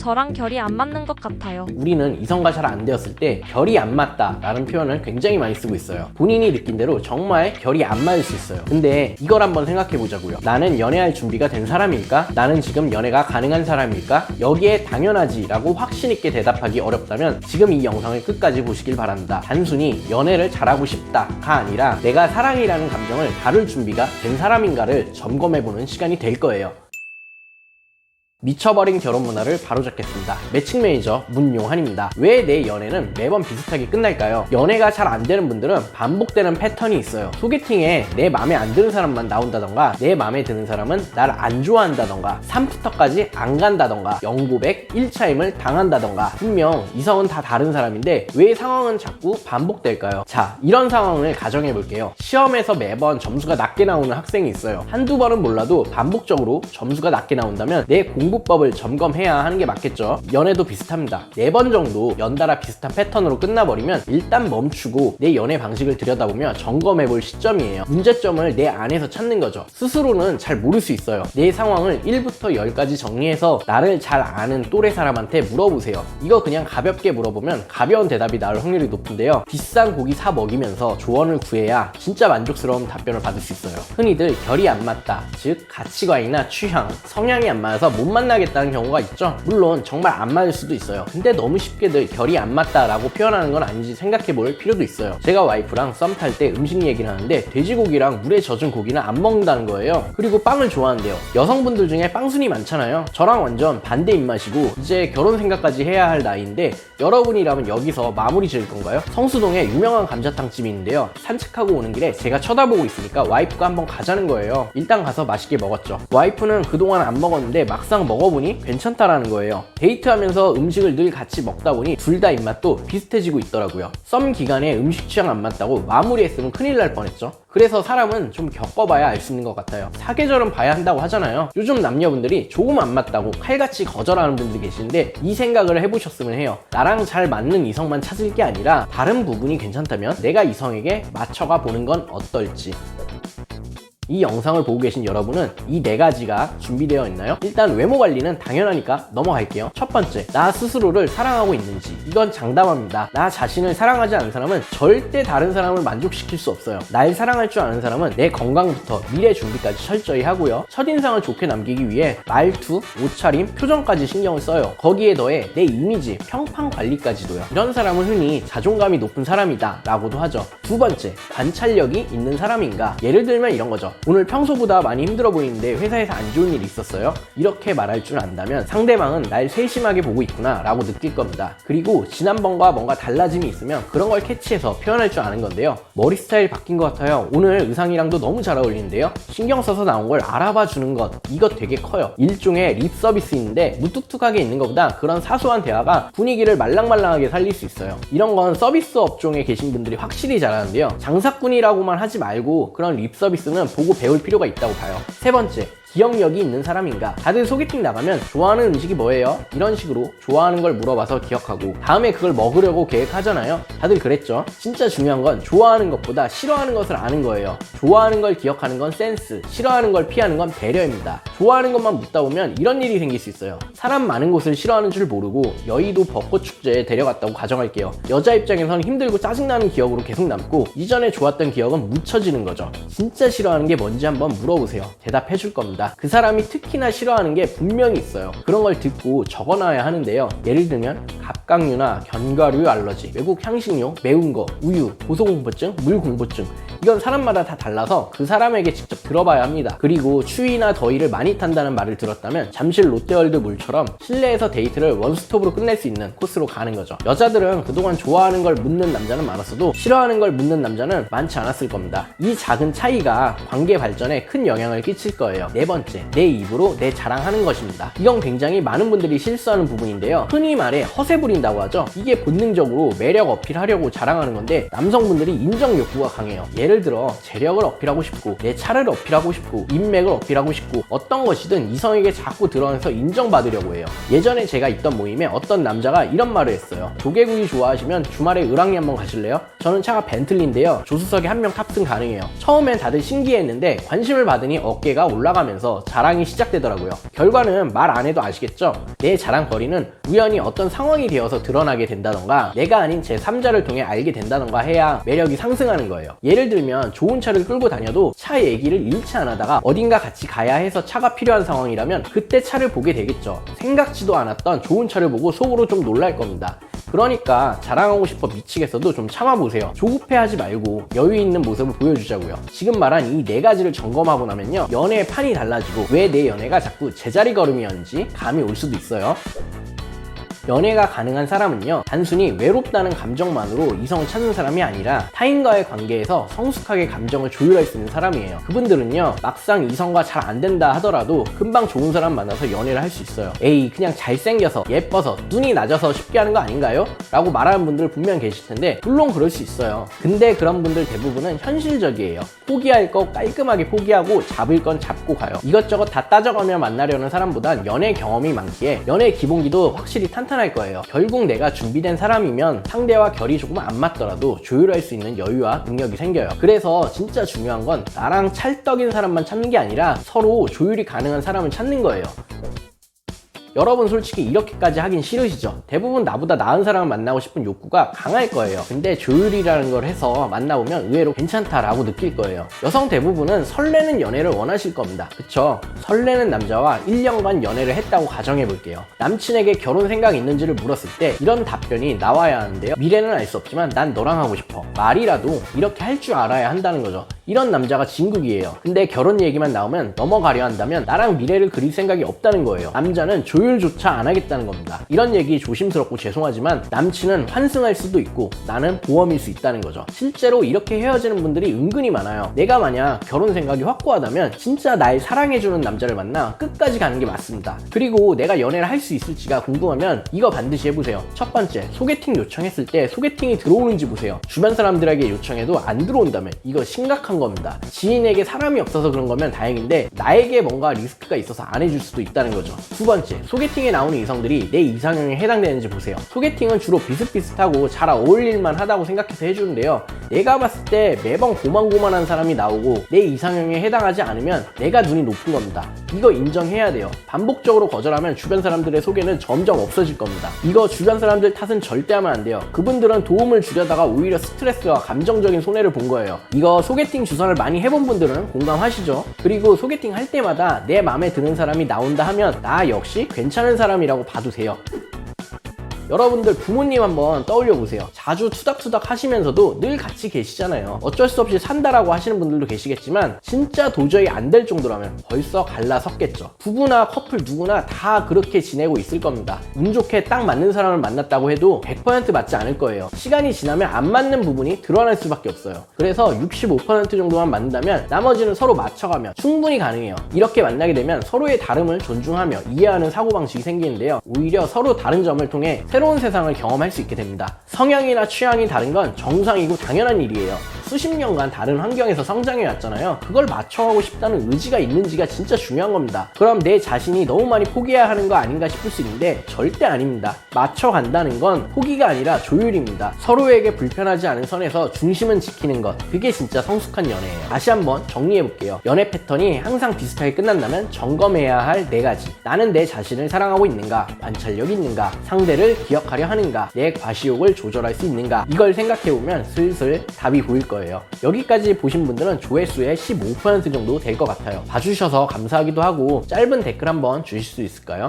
저랑 결이 안 맞는 것 같아요. 우리는 이성과 잘 안 되었을 때 결이 안 맞다 라는 표현을 굉장히 많이 쓰고 있어요 본인이 느낀 대로 정말 결이 안 맞을 수 있어요 근데 이걸 한번 생각해 보자고요 나는 연애할 준비가 된 사람일까? 나는 지금 연애가 가능한 사람일까? 여기에 당연하지 라고 확신 있게 대답하기 어렵다면 지금 이 영상을 끝까지 보시길 바랍니다 단순히 연애를 잘하고 싶다가 아니라 내가 사랑이라는 감정을 다룰 준비가 된 사람인가를 점검해 보는 시간이 될 거예요 미쳐버린 결혼 문화를 바로잡겠습니다. 매칭 매니저 문용환입니다. 왜 내 연애는 매번 비슷하게 끝날까요? 연애가 잘 안 되는 분들은 반복되는 패턴이 있어요. 소개팅에 내 마음에 안 드는 사람만 나온다던가 내 마음에 드는 사람은 날 안 좋아한다던가 3부터까지 안 간다던가 영고백 1차임을 당한다던가 분명 이성은 다 다른 사람인데 왜 상황은 자꾸 반복될까요? 자 이런 상황을 가정해 볼게요. 시험에서 매번 점수가 낮게 나오는 학생이 있어요. 한두 번은 몰라도 반복적으로 점수가 낮게 나온다면 내 공 부법을 점검해야 하는 게 맞겠죠. 연애도 비슷합니다. 네 번 정도 연달아 비슷한 패턴으로 끝나버리면 일단 멈추고 내 연애 방식을 들여다보며 점검해 볼 시점이에요. 문제점을 내 안에서 찾는 거죠. 스스로는 잘 모를 수 있어요. 내 상황을 1부터 10까지 정리해서 나를 잘 아는 또래 사람한테 물어보세요. 이거 그냥 가볍게 물어보면 가벼운 대답이 나올 확률이 높은데요. 비싼 고기 사 먹이면서 조언을 구해야 진짜 만족스러운 답변을 받을 수 있어요. 흔히들 결이 안 맞다, 즉 가치관이나 취향, 성향이 안 맞아서 못 만나겠다는 경우가 있죠. 물론 정말 안 맞을 수도 있어요. 근데 너무 쉽게들 결이 안 맞다라고 표현하는 건 아닌지 생각해 볼 필요도 있어요. 제가 와이프랑 썸 탈 때 음식 얘기를 하는데 돼지고기랑 물에 젖은 고기는 안 먹는다는 거예요. 그리고 빵을 좋아한대요. 여성분들 중에 빵순이 많잖아요. 저랑 완전 반대 입맛이고 이제 결혼 생각까지 해야 할 나이인데 여러분이라면 여기서 마무리 지을 건가요? 성수동에 유명한 감자탕집이 있는데요. 산책하고 오는 길에 제가 쳐다보고 있으니까 와이프가 한번 가자는 거예요. 일단 가서 맛있게 먹었죠. 와이프는 그동안 안 먹었는데 막상 먹어보니 괜찮다라는 거예요. 데이트하면서 음식을 늘 같이 먹다 보니 둘 다 입맛도 비슷해지고 있더라고요. 썸 기간에 음식 취향 안 맞다고 마무리했으면 큰일 날 뻔했죠. 그래서 사람은 좀 겪어봐야 알 수 있는 것 같아요. 사계절은 봐야 한다고 하잖아요. 요즘 남녀분들이 조금 안 맞다고 칼같이 거절하는 분들이 계신데 이 생각을 해보셨으면 해요. 나랑 잘 맞는 이성만 찾을 게 아니라 다른 부분이 괜찮다면 내가 이성에게 맞춰가 보는 건 어떨지. 이 영상을 보고 계신 여러분은 이 네 가지가 준비되어 있나요? 일단 외모 관리는 당연하니까 넘어갈게요. 첫 번째, 나 스스로를 사랑하고 있는지. 이건 장담합니다. 나 자신을 사랑하지 않는 사람은 절대 다른 사람을 만족시킬 수 없어요. 날 사랑할 줄 아는 사람은 내 건강부터 미래 준비까지 철저히 하고요. 첫인상을 좋게 남기기 위해 말투, 옷차림, 표정까지 신경을 써요. 거기에 더해 내 이미지, 평판 관리까지도요. 이런 사람은 흔히 자존감이 높은 사람이다 라고도 하죠. 두 번째, 관찰력이 있는 사람인가. 예를 들면 이런 거죠. 오늘 평소보다 많이 힘들어 보이는데 회사에서 안 좋은 일이 있었어요? 이렇게 말할 줄 안다면 상대방은 날 세심하게 보고 있구나 라고 느낄 겁니다. 그리고 지난번과 뭔가 달라짐이 있으면 그런 걸 캐치해서 표현할 줄 아는 건데요. 머리 스타일 바뀐 것 같아요. 오늘 의상이랑도 너무 잘 어울리는데요. 신경 써서 나온 걸 알아봐 주는 것, 이거 되게 커요. 일종의 립 서비스인데 무뚝뚝하게 있는 것보다 그런 사소한 대화가 분위기를 말랑말랑하게 살릴 수 있어요. 이런 건 서비스 업종에 계신 분들이 확실히 잘하는데요. 장사꾼이라고만 하지 말고 그런 립 서비스는 보고 배울 필요가 있다고 봐요. 세 번째, 기억력이 있는 사람인가? 다들 소개팅 나가면 좋아하는 음식이 뭐예요? 이런 식으로 좋아하는 걸 물어봐서 기억하고 다음에 그걸 먹으려고 계획하잖아요. 다들 그랬죠? 진짜 중요한 건 좋아하는 것보다 싫어하는 것을 아는 거예요. 좋아하는 걸 기억하는 건 센스, 싫어하는 걸 피하는 건 배려입니다. 좋아하는 것만 묻다 보면 이런 일이 생길 수 있어요. 사람 많은 곳을 싫어하는 줄 모르고 여의도 벚꽃 축제에 데려갔다고 가정할게요. 여자 입장에선 힘들고 짜증나는 기억으로 계속 남고 이전에 좋았던 기억은 묻혀지는 거죠. 진짜 싫어하는 게 뭔지 한번 물어보세요. 대답해 줄 겁 니다. 그 사람이 특히나 싫어하는 게 분명히 있어요. 그런 걸 듣고 적어놔야 하는데요. 예를 들면 갑각류나 견과류 알러지, 외국 향신료, 매운 거, 우유, 고소공포증, 물공포증 이건 사람마다 다 달라서 그 사람에게 직접 들어봐야 합니다. 그리고 추위나 더위를 많이 탄다는 말을 들었다면 잠실 롯데월드 물처럼 실내에서 데이트를 원스톱으로 끝낼 수 있는 코스로 가는 거죠. 여자들은 그동안 좋아하는 걸 묻는 남자는 많았어도 싫어하는 걸 묻는 남자는 많지 않았을 겁니다. 이 작은 차이가 관계 발전에 큰 영향을 끼칠 거예요. 네 번째, 내 입으로 내 자랑하는 것입니다. 이건 굉장히 많은 분들이 실수하는 부분인데요. 흔히 말해 허세 부린다고 하죠. 이게 본능적으로 매력 어필하려고 자랑하는 건데 남성분들이 인정 욕구가 강해요. 예를 예를 들어 재력을 어필하고 싶고 내 차를 어필하고 싶고 인맥을 어필하고 싶고 어떤 것이든 이성에게 자꾸 드러내서 인정받으려고 해요. 예전에 제가 있던 모임에 어떤 남자가 이런 말을 했어요. 조개구이 좋아하시면 주말에 을왕리 한번 가실래요? 저는 차가 벤틀리인데요. 조수석에 한 명 탑승 가능해요. 처음엔 다들 신기했는데 관심을 받으니 어깨가 올라가면서 자랑이 시작되더라고요. 결과는 말 안 해도 아시겠죠? 내 자랑거리는 우연히 어떤 상황이 되어서 드러나게 된다던가 내가 아닌 제 3자를 통해 알게 된다던가 해야 매력이 상승하는 거예요. 예를 들면 좋은 차를 끌고 다녀도 차 얘기를 잃지 않아다가 어딘가 같이 가야 해서 차가 필요한 상황이라면 그때 차를 보게 되겠죠. 생각지도 않았던 좋은 차를 보고 속으로 좀 놀랄 겁니다. 그러니까 자랑하고 싶어 미치겠어도 좀 참아보세요. 조급해하지 말고 여유 있는 모습을 보여주자고요. 지금 말한 이 네 가지를 점검하고 나면요. 연애의 판이 달라지고 왜 내 연애가 자꾸 제자리 걸음이었는지 감이 올 수도 있어요. 연애가 가능한 사람은요, 단순히 외롭다는 감정만으로 이성을 찾는 사람이 아니라 타인과의 관계에서 성숙하게 감정을 조율할 수 있는 사람이에요. 그분들은요, 막상 이성과 잘 안 된다 하더라도 금방 좋은 사람 만나서 연애를 할 수 있어요. 에이, 그냥 잘생겨서, 예뻐서, 눈이 낮아서 쉽게 하는 거 아닌가요? 라고 말하는 분들 분명 계실 텐데, 물론 그럴 수 있어요. 근데 그런 분들 대부분은 현실적이에요. 포기할 거 깔끔하게 포기하고 잡을 건 잡고 가요. 이것저것 다 따져가며 만나려는 사람보단 연애 경험이 많기에 연애 기본기도 확실히 탄탄 할 거예요. 결국 내가 준비된 사람이면 상대와 결이 조금 안 맞더라도 조율할 수 있는 여유와 능력이 생겨요. 그래서 진짜 중요한 건 나랑 찰떡인 사람만 찾는 게 아니라 서로 조율이 가능한 사람을 찾는 거예요. 여러분 솔직히 이렇게까지 하긴 싫으시죠? 대부분 나보다 나은 사람을 만나고 싶은 욕구가 강할 거예요. 근데 조율이라는 걸 해서 만나보면 의외로 괜찮다라고 느낄 거예요. 여성 대부분은 설레는 연애를 원하실 겁니다. 그쵸? 설레는 남자와 1년간 연애를 했다고 가정해 볼게요. 남친에게 결혼 생각 있는지를 물었을 때 이런 답변이 나와야 하는데요. 미래는 알 수 없지만 난 너랑 하고 싶어. 말이라도 이렇게 할 줄 알아야 한다는 거죠. 이런 남자가 진국이에요. 근데 결혼 얘기만 나오면 넘어가려 한다면 나랑 미래를 그릴 생각이 없다는 거예요. 남자는 조 율조차 안 하겠다는 겁니다. 이런 얘기 조심스럽고 죄송하지만 남친은 환승할 수도 있고 나는 보험일 수 있다는 거죠. 실제로 이렇게 헤어지는 분들이 은근히 많아요. 내가 만약 결혼 생각이 확고하다면 진짜 날 사랑해주는 남자를 만나 끝까지 가는 게 맞습니다. 그리고 내가 연애를 할 수 있을지가 궁금하면 이거 반드시 해보세요. 첫 번째, 소개팅 요청했을 때 소개팅이 들어오는지 보세요. 주변 사람들에게 요청해도 안 들어온다면 이거 심각한 겁니다. 지인에게 사람이 없어서 그런 거면 다행인데 나에게 뭔가 리스크가 있어서 안 해줄 수도 있다는 거죠. 두 번째, 소개팅에 나오는 이성들이 내 이상형에 해당되는지 보세요. 소개팅은 주로 비슷비슷하고 잘 어울릴만 하다고 생각해서 해주는데요. 내가 봤을 때 매번 고만고만한 사람이 나오고 내 이상형에 해당하지 않으면 내가 눈이 높은 겁니다. 이거 인정해야 돼요. 반복적으로 거절하면 주변 사람들의 소개는 점점 없어질 겁니다. 이거 주변 사람들 탓은 절대 하면 안 돼요. 그분들은 도움을 주려다가 오히려 스트레스와 감정적인 손해를 본 거예요. 이거 소개팅 주선을 많이 해본 분들은 공감하시죠? 그리고 소개팅 할 때마다 내 마음에 드는 사람이 나온다 하면 나 역시 괜찮은 사람이라고 봐도 돼요. 여러분들 부모님 한번 떠올려 보세요. 자주 투닥투닥 하시면서도 늘 같이 계시잖아요. 어쩔 수 없이 산다라고 하시는 분들도 계시겠지만 진짜 도저히 안 될 정도라면 벌써 갈라섰겠죠. 부부나 커플 누구나 다 그렇게 지내고 있을 겁니다. 운 좋게 딱 맞는 사람을 만났다고 해도 100% 맞지 않을 거예요. 시간이 지나면 안 맞는 부분이 드러날 수밖에 없어요. 그래서 65% 정도만 맞는다면 나머지는 서로 맞춰가며 충분히 가능해요. 이렇게 만나게 되면 서로의 다름을 존중하며 이해하는 사고방식이 생기는데요. 오히려 서로 다른 점을 통해 새로 운 세상을 경험할 수 있게 됩니다. 성향이나 취향이 다른 건 정상이고 당연한 일이에요. 수십 년간 다른 환경에서 성장해 왔잖아요. 그걸 맞춰가고 싶다는 의지가 있는지가 진짜 중요한 겁니다. 그럼 내 자신이 너무 많이 포기해야 하는 거 아닌가 싶을 수 있는데 절대 아닙니다. 맞춰간다는 건 포기가 아니라 조율입니다. 서로에게 불편하지 않은 선에서 중심은 지키는 것. 그게 진짜 성숙한 연애예요. 다시 한번 정리해 볼게요. 연애 패턴이 항상 비슷하게 끝난다면 점검해야 할 네 가지. 나는 내 자신을 사랑하고 있는가? 관찰력 있는가? 상대를 기억하려 하는가? 내 과시욕을 조절할 수 있는가? 이걸 생각해 보면 슬슬 답이 보일 거예요. 여기까지 보신 분들은 조회수의 15% 정도 될 것 같아요. 봐주셔서 감사하기도 하고 짧은 댓글 한번 주실 수 있을까요?